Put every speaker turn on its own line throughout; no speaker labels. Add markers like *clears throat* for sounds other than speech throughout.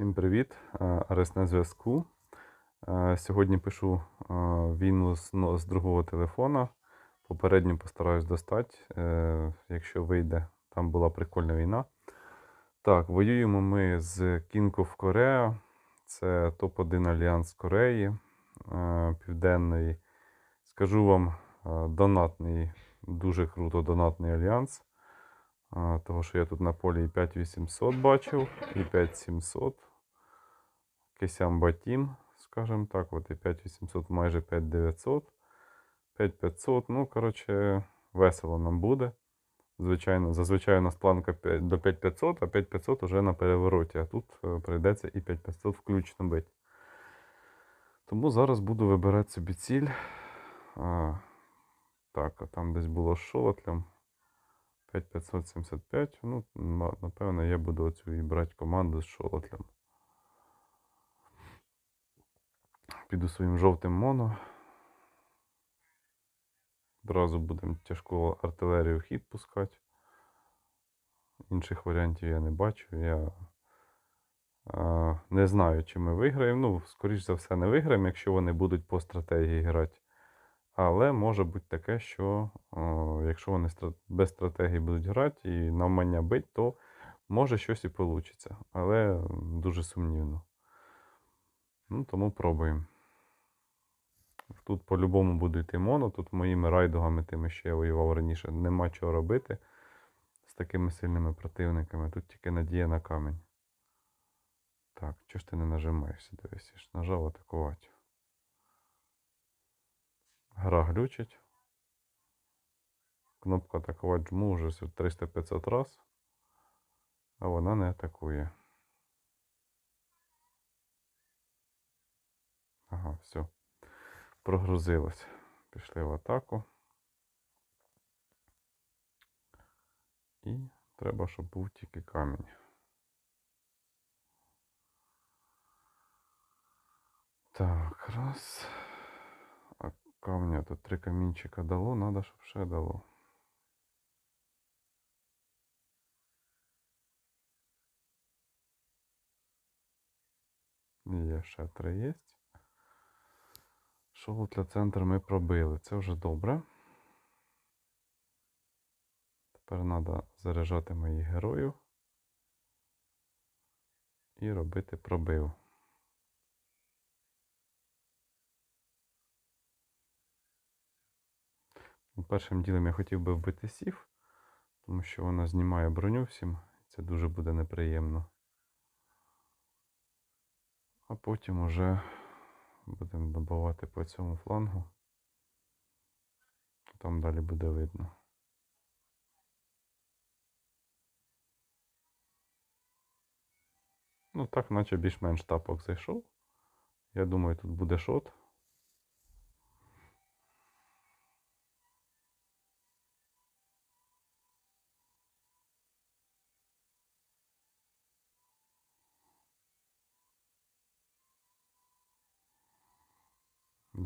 Всім привіт! Е, Арест на зв'язку. Е, Сьогодні пишу е, війну з, ну, з другого телефона. Попередньо постараюсь достати, якщо вийде. Там була прикольна війна. Так, воюємо ми з King of Korea. Це топ-1 альянс Кореї Південної. Скажу вам, донатний, дуже круто донатний альянс. Того, що я тут на полі і 5800 бачив, і 5700. Кисям Батім, скажімо так, от і 5800, майже 5900. 5500. Ну, коротше, весело нам буде. Звичайно, зазвичай у нас планка 5 до 5500, а 5500 вже на перевороті. А тут е, прийдеться і 5500 включно бити. Тому зараз буду вибирати собі ціль. А, так, а там десь було з шолотлем. 5575. Ну, напевно, я буду оцю і брати команду з шолотлем. Піду своїм жовтим моно. Одразу будемо тяжку артилерію в хід пускати. Інших варіантів я не бачу. Я а, не знаю, чи ми виграємо. Ну, скоріш за все, не виграємо, якщо вони будуть по стратегії грати. Але може бути таке, що о, якщо вони без стратегії будуть грати і навмання бить, то може щось і вийде. Але дуже сумнівно. Ну, тому пробуємо. Тут по-любому буду йти моно. Тут моїми райдугами, тими, що я воював раніше, нема чого робити з такими сильними противниками. Тут тільки надія на камінь. Так, чого ж ти не нажимаєшся? Дивись, я нажав атакувати. Гра глючить. Кнопка атакувати жму вже 300-500 раз, а вона не атакує. Ага, все. Прогрузилось. Пішли в атаку. І треба, щоб був тільки камінь. Так, раз. А камня тут три камінчика дало, треба, щоб ще дало. Є ще три є. Шолотля центр ми пробили. Це вже добре. Тепер треба заряджати моїх героїв і робити пробив. Ну, Першим ділом я хотів би вбити сів, тому що вона знімає броню всім. Це дуже буде неприємно. А потім уже будемо добивати по цьому флангу. Там далі буде видно. Ну так, наче більш-менш тапок зайшов. Я думаю, тут буде шот.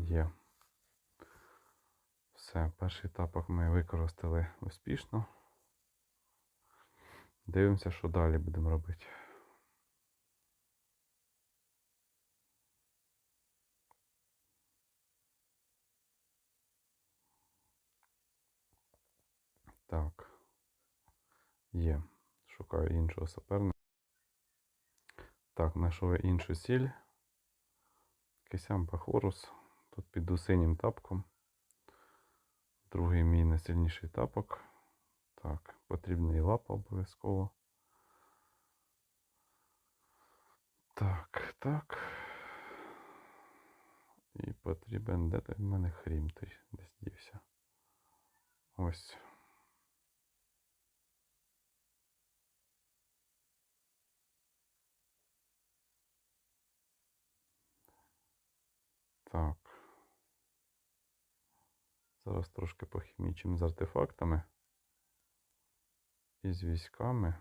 Є. Все, перший тапок ми використали успішно. Дивимося, що далі будемо робити. Так. Є. Шукаю іншого суперника. Так, знайшов іншу сіль. Кисямпа Хорус. Тут піду синім тапком. Другий мій найсильніший тапок. Так, потрібна і лапа обов'язково. Так, так. І потрібен, де той в мене хрім той десь дівся. Ось. Так. Зараз трошки похімічимо з артефактами і з військами.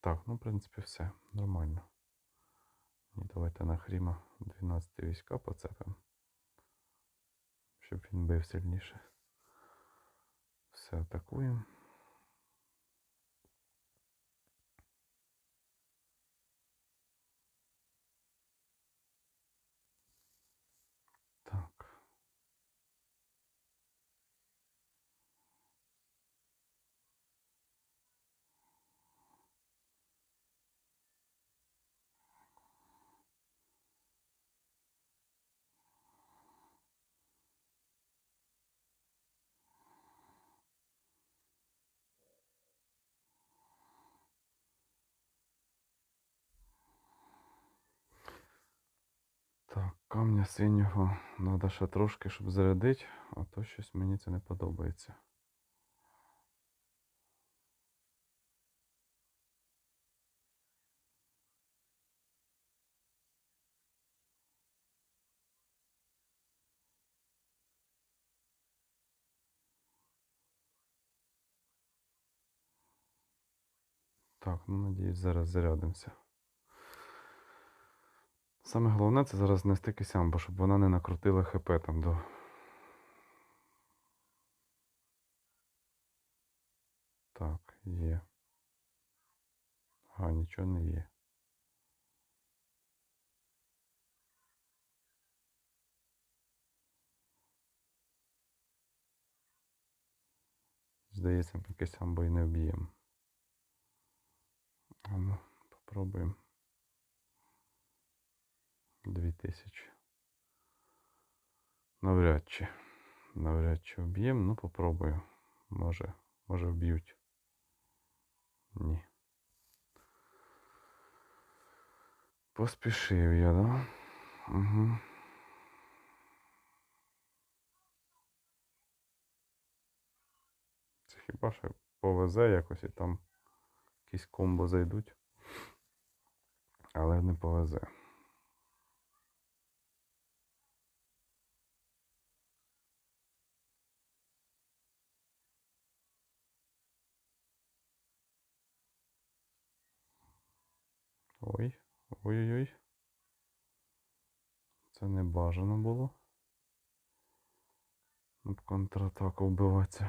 Так, ну, в принципі, все. Нормально. І давайте на Хріма 12 війська поцепимо. щоб він бив сильніше. Все, атакуємо. Так. Так, камня синього треба ще трошки, щоб зарядити, а то щось мені це не подобається. Так, ну надіюсь, зараз зарядимося. Саме головне це зараз знести кисямбу, щоб вона не накрутила хп там до. Так, є. А, нічого не є. Здається, ми кисямбу і не вб'ємо. Ну, попробуємо. Дві тисячі. Навряд чи. Навряд чи вб'ємо, ну попробую. Може, може вб'ють. Ні. Поспішив я, да? Угу. Це хіба що повезе якось і там якісь комбо зайдуть. Але не повезе. Ой, ой-ой-ой. Це не бажано було. Об контратаку вбиватися.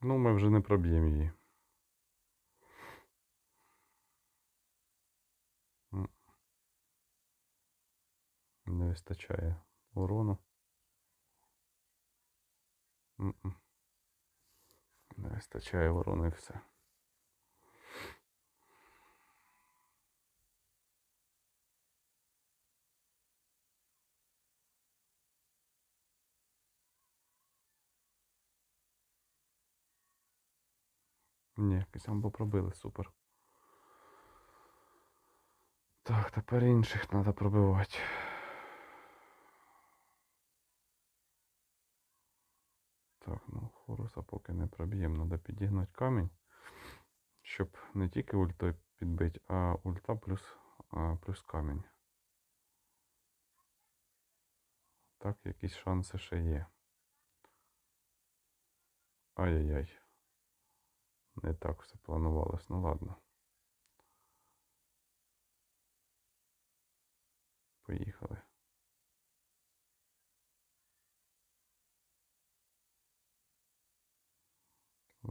Ну, ми вже не проб'ємо її. Вистачає урону. Не вистачає урону і все. Ні, Кисямбо пробили, супер. Так, тепер інших треба пробивати. Так, ну поки не проб'ємо, треба підігнати камінь, щоб не тільки ультою підбити, а ульта плюс, а, плюс камінь. Так, якісь шанси ще є. Ай-яй-яй. Не так все планувалось, ну ладно. Поїхали.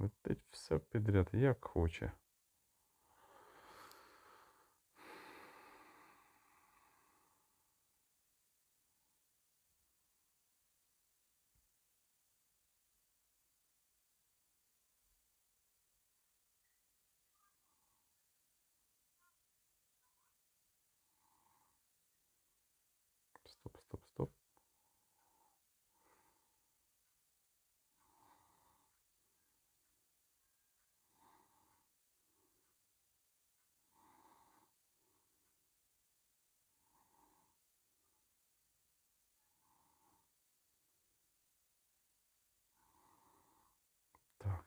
Летить все підряд, як хоче.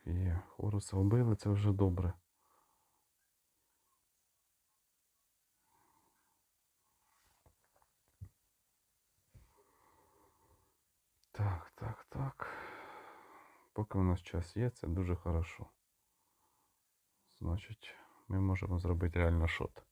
Є. Хоруса вбили, це вже добре. Так, так, так. поки у нас час є, це дуже хорошо. Значить, ми можемо зробити реально шот.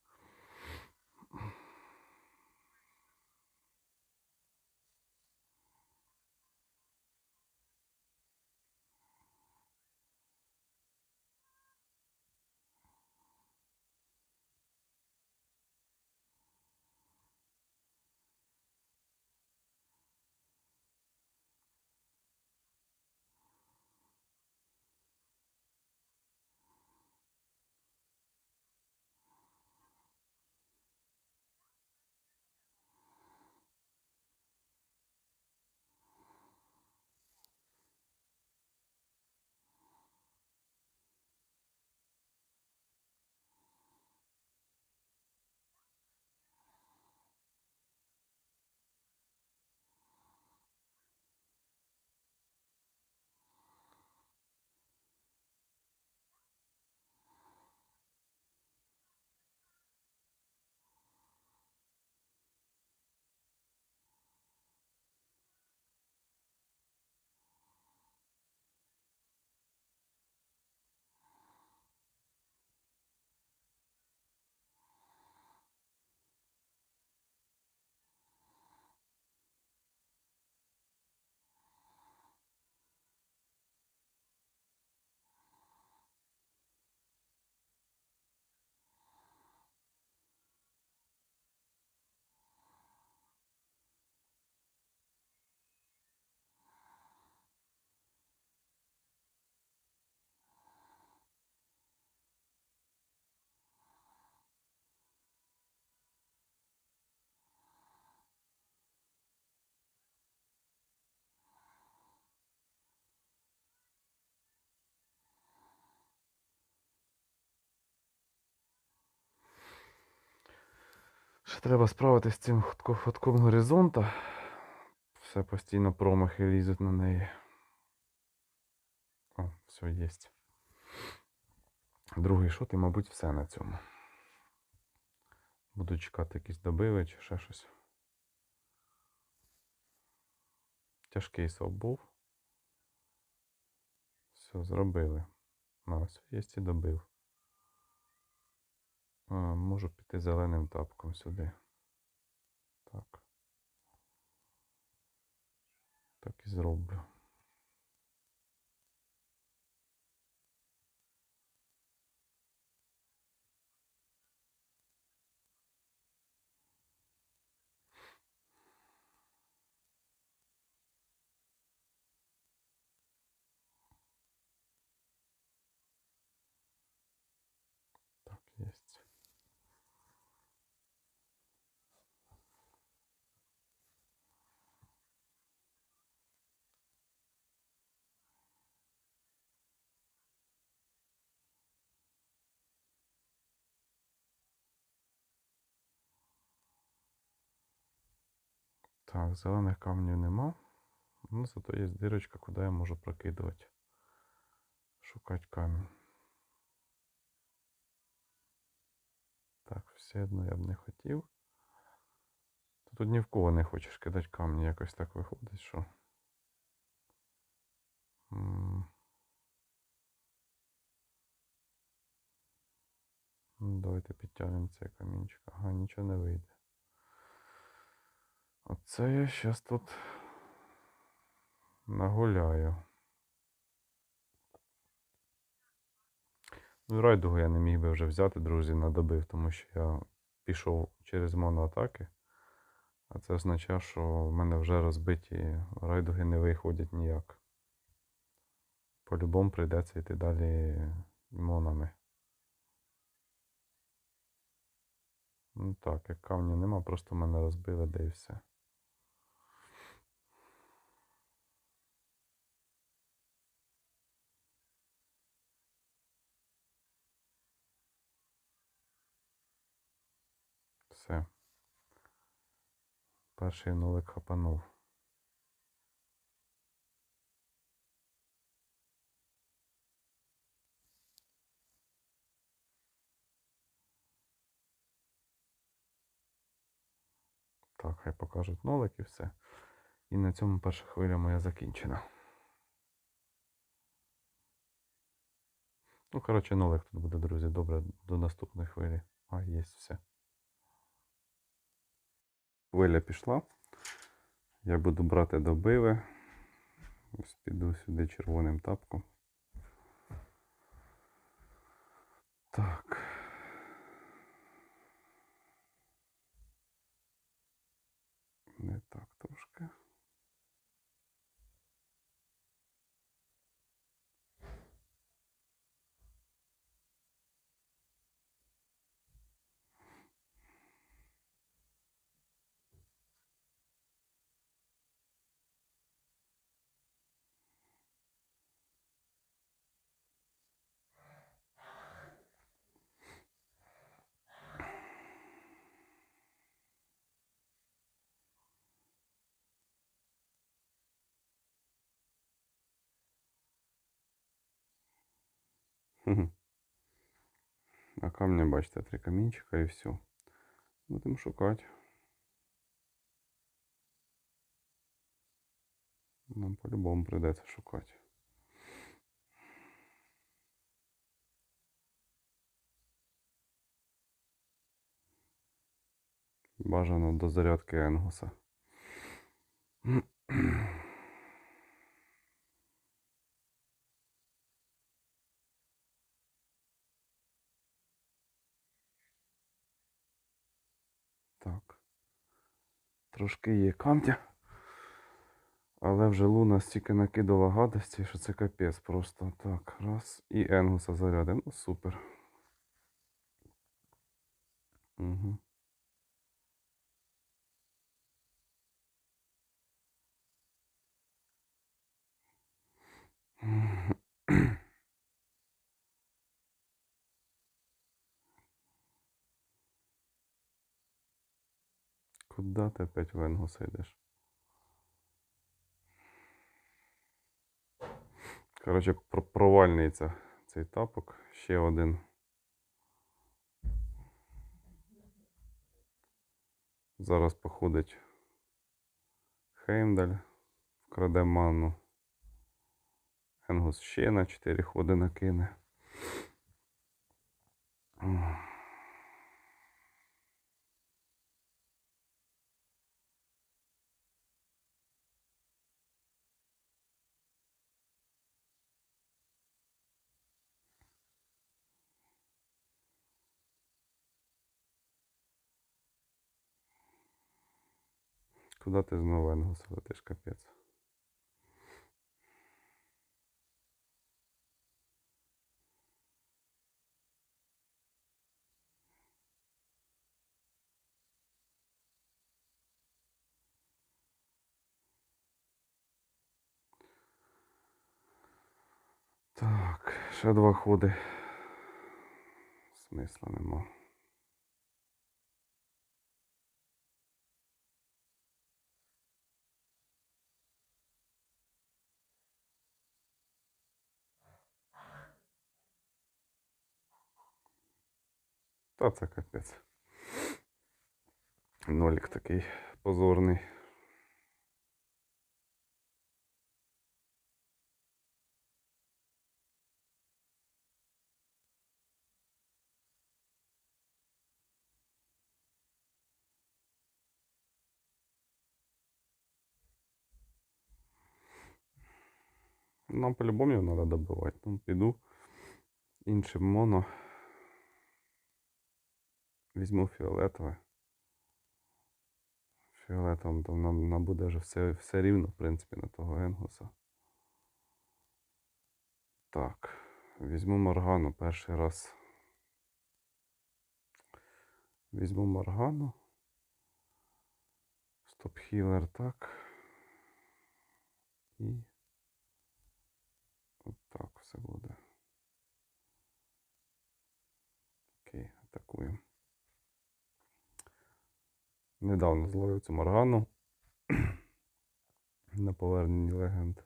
Треба справитися з цим хотком горизонта. Все постійно промахи лізуть на неї. О, все є. Другий шот і, мабуть, все на цьому. Буду чекати якісь добиви чи ще щось. Тяжкий соп був. Все, зробили. На, все є і добив. Можу піти зеленим тапком сюди. Так. Так і зроблю. Так, есть. Так, зелених камнів нема. Ну, зато є дирочка, куди я можу прокидувати. Шукати камінь. Так, все одно я б не хотів. Тут ні в кого не хочеш кидати камні, якось так виходить, що. Ну, Давайте підтягнемо цей камінчик. Ага, нічого не вийде. Оце я щас тут нагуляю. Ну, райдугу я не міг би вже взяти, друзі, надобив, тому що я пішов через моноатаки. А це означає, що в мене вже розбиті райдуги не виходять ніяк. По-любому прийдеться йти далі монами. Ну так, як камню нема, просто мене розбили, де і все. Все. Перший нулик хапанув. Так, хай покажуть нолик і все. І на цьому перша хвиля моя закінчена. Ну, коротше, нолик тут буде, друзі. Добре, до наступної хвилі. А, є все. Хвиля пішла. Я буду брати добиви. Ось піду сюди червоним тапком. Так. Не так трошки. Мгм. А камня, бачите, три камінчика і все. Будемо шукати. Нам по-любому прийдеться шукати. Бажано до зарядки Енгуса. Так. Трошки є камня. Але вже луна стільки накидала гадості, що це капець просто. Так, раз. І Енгуса зарядимо. Ну, супер. Угу. Куда ти опять в Енгуса йдеш? Коротше, про- провальний цей тапок. Ще один. Зараз походить Хеймдаль, вкраде ману. Енгус ще на 4 ходи накине. Куди ти знову Енгуса летиш, капець? Так, ще два ходи. Смисла нема. Та це капець. Нолік такий позорний. Нам по-любому його треба добивати. Ну, піду іншим моно. Візьму фіолетове. Фіолетовим там нам, нам буде вже все, все рівно, в принципі, на того Енгуса. Так, візьму Моргану перший раз. Візьму Моргану. Стоп-хілер, так. І от так все буде. Окей, атакуємо. Недавно зловив цю Моргану *clears throat* на поверненні легенд.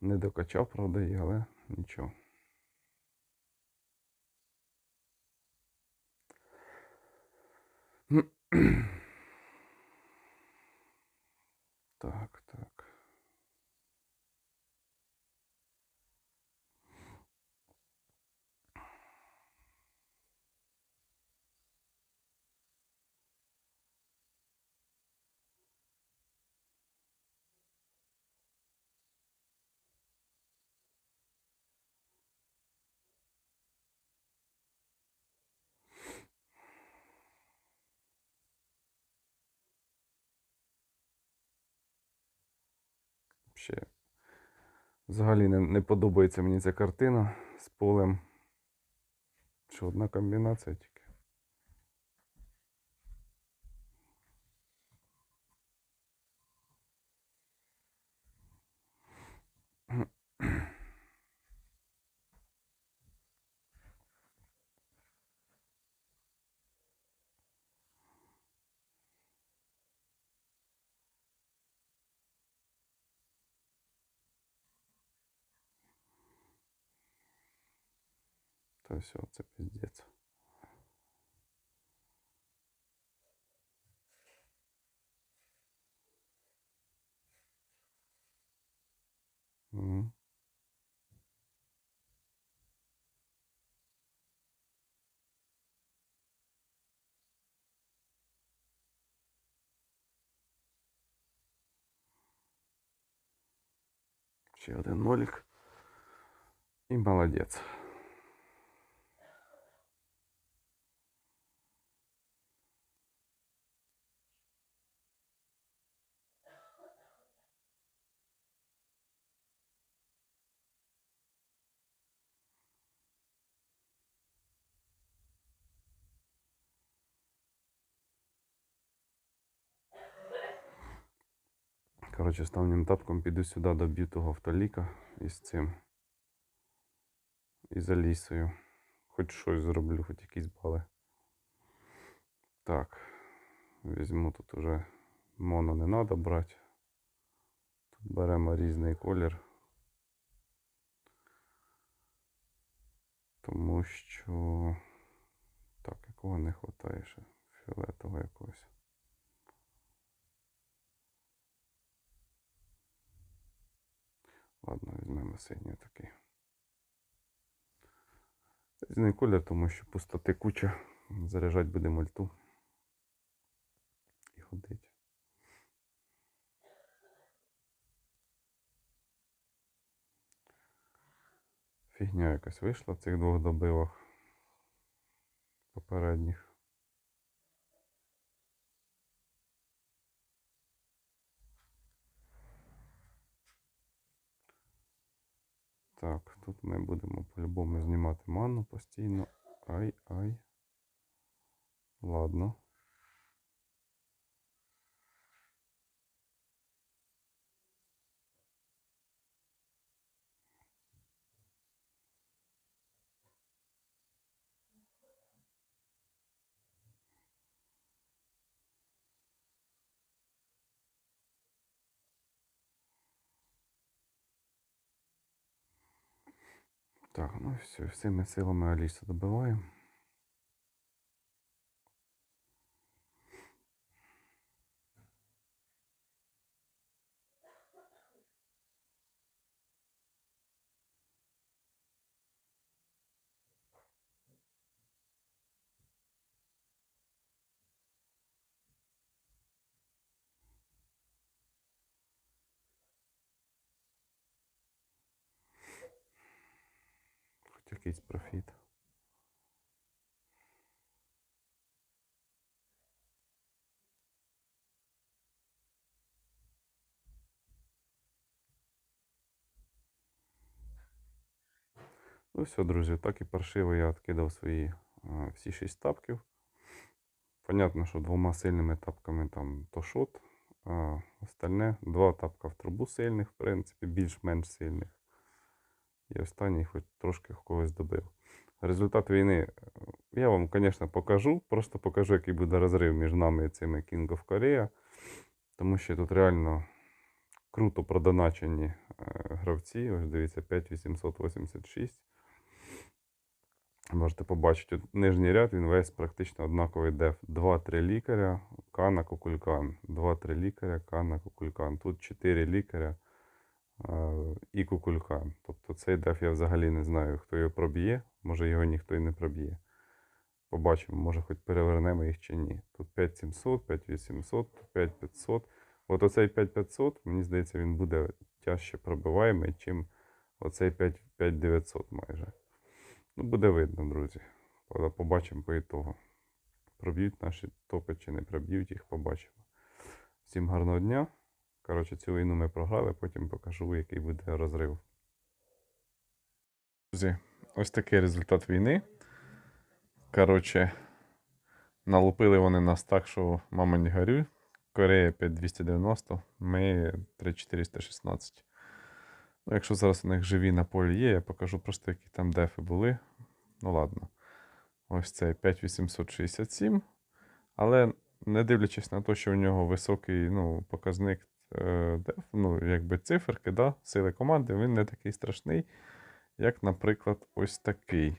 Не докачав, правда, її, але нічого. *clears throat* Так. Ще взагалі не, не подобається мені ця картина з полем. Що одна комбінація тільки. Та все, це піздець. Ще один нолик. І молодець. Коротше, останнім тапком піду сюди, доб'ю того автоліка із цим. І за лісою. Хоч щось зроблю, хоч якісь бали. Так. Візьму тут уже моно не треба брати. Тут беремо різний колір. Тому що. Так, якого не вистачає ще? Фіолетового якогось. Ладно, візьмемо синій такий. Різний колір, тому що пустоти куча. Заряджати будемо альту. І ходить. Фігня якась вийшла в цих двох добивах попередніх. Так, тут ми будемо по-любому знімати ману постійно. Ай, ай. Ладно. Так, ну все, всіми силами Аліса добиваємо. Хоч якийсь профіт. Ну все, друзі, так і паршиво я відкидав свої а, всі шість тапків. Понятно, що двома сильними тапками там то шот, а остальне два тапка в трубу сильних, в принципі, більш-менш сильних. І останній хоч трошки когось добив. Результат війни е, я вам, звісно, покажу. Просто покажу, який буде розрив між нами і цими King of Korea. Тому що тут реально круто продоначені е, гравці. Ось дивіться, 5886. Можете побачити, от нижній ряд він весь практично однаковий деф. 2-3 лікаря, Кана Кукулькан. 2-3 лікаря, Кана Кукулькан. Тут 4 лікаря і Кукулькан. Тобто цей деф я взагалі не знаю, хто його проб'є. Може його ніхто і не проб'є. Побачимо, може хоч перевернемо їх чи ні. Тут 5700, 5800, 5500. От оцей 5500, мені здається, він буде тяжче пробиваємий, чим оцей 5900 майже. Ну, буде видно, друзі. Побачимо по ітогу. Проб'ють наші топи чи не проб'ють їх, побачимо. Всім гарного дня. Коротше, цю війну ми програли, потім покажу, який буде розрив. Друзі, ось такий результат війни. Коротше, налупили вони нас так, що мама не горюй. Корея 5290, ми 3416. Ну, якщо зараз у них живі на полі є, я покажу просто, які там дефи були. Ну ладно. Ось цей 5867. Але не дивлячись на те, що у нього високий ну, показник деф, ну, якби циферки, да, сили команди, він не такий страшний, як, наприклад, ось такий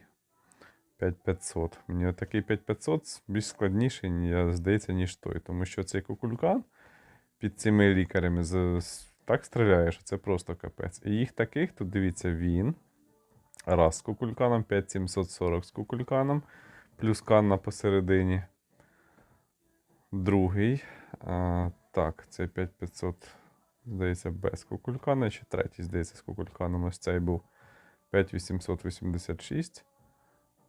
5500. Мені такий 5500 більш складніший, здається, ніж той. Тому що цей кукулькан під цими лікарями так стріляє, що це просто капець. І їх таких, тут дивіться, він. Раз з кукульканом, 5740 з кукульканом, плюс канна посередині. Другий. Так, це 5500, здається, без кукулькана. Чи третій, здається, з кукульканом. Ось цей був 5886.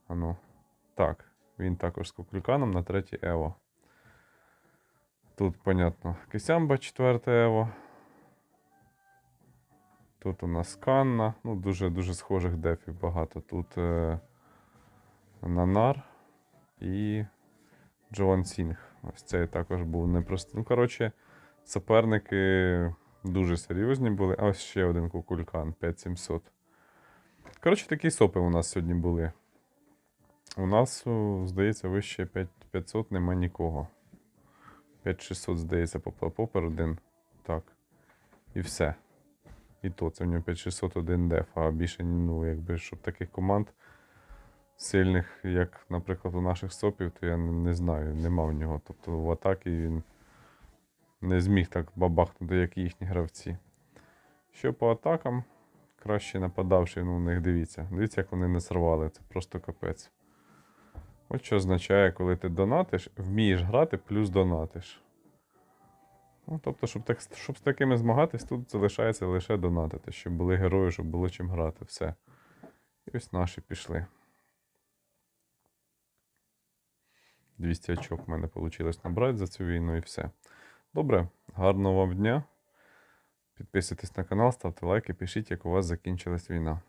А ну, так, він також з кукульканом на третій Ево. Тут, понятно, Кисямба, четверте Ево. Тут у нас Канна. Ну, дуже-дуже схожих дефів багато. Тут е, Нанар і Джоан Сінг. Ось цей також був непростий. Ну, коротше, суперники дуже серйозні були. А ось ще один кукулькан 5700. Коротше, такі сопи у нас сьогодні були. У нас, здається, вище 5500 нема нікого. 5600, здається, попер один. Так. І все. І то це в нього 5601 деф, а більше, ну, якби, щоб таких команд сильних, як, наприклад, у наших сопів, то я не, знаю, нема в нього. Тобто в атакі він не зміг так бабахнути, як їхні гравці. Що по атакам, краще нападавши, ну, у них дивіться. Дивіться, як вони не сорвали. Це просто капець. От що означає, коли ти донатиш, вмієш грати, плюс донатиш. Ну, тобто, щоб, так, щоб з такими змагатись, тут залишається лише донатити, щоб були герої, щоб було чим грати. Все. І ось наші пішли. 200 очок в мене вийшло набрати за цю війну і все. Добре, гарного вам дня. Підписуйтесь на канал, ставте лайки, пишіть, як у вас закінчилась війна.